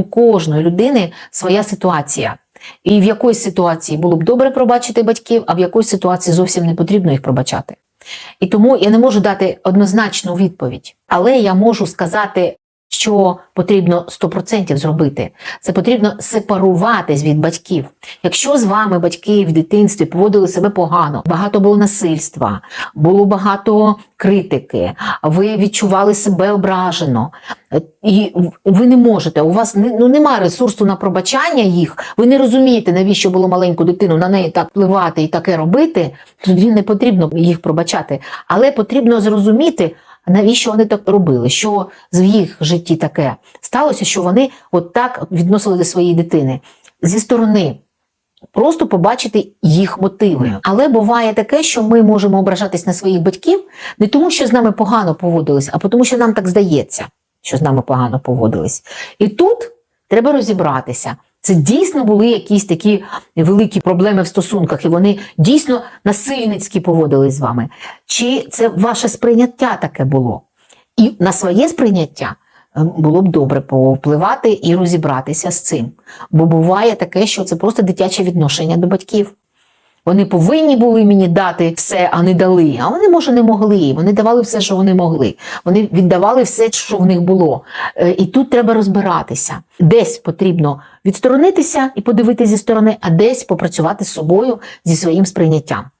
у кожної людини своя ситуація. І в якоїсь ситуації було б добре пробачити батьків, а в якоїсь ситуації зовсім не потрібно їх пробачати. І тому я не можу дати однозначну відповідь, але я можу сказати, що потрібно 100% зробити. Це потрібно сепаруватись від батьків. Якщо з вами батьки в дитинстві поводили себе погано, багато було насильства, було багато критики, ви відчували себе ображено, і ви не можете, у вас ну, немає ресурсу на пробачання їх, ви не розумієте, навіщо було маленьку дитину на неї так впливати і таке робити, тоді не потрібно їх пробачати. Але потрібно зрозуміти, навіщо вони так робили, що в їх житті таке сталося, що вони от так відносили до своєї дитини зі сторони. Просто побачити їх мотиви. Але буває таке, що ми можемо ображатись на своїх батьків не тому, що з нами погано поводились, а тому, що нам так здається, що з нами погано поводились. І тут треба розібратися. Це дійсно були якісь такі великі проблеми в стосунках, і вони дійсно насильницьки поводились з вами. Чи це ваше сприйняття таке було? І на своє сприйняття е, було б добре повпливати і розібратися з цим. Бо буває таке, що це просто дитяче відношення до батьків. Вони повинні були мені дати все, а не дали. А вони, може, не могли. Вони давали все, що вони могли. Вони віддавали все, що в них було. Е, І тут треба розбиратися. Десь потрібно відсторонитися і подивитися зі сторони, а десь попрацювати з собою зі своїм сприйняттям.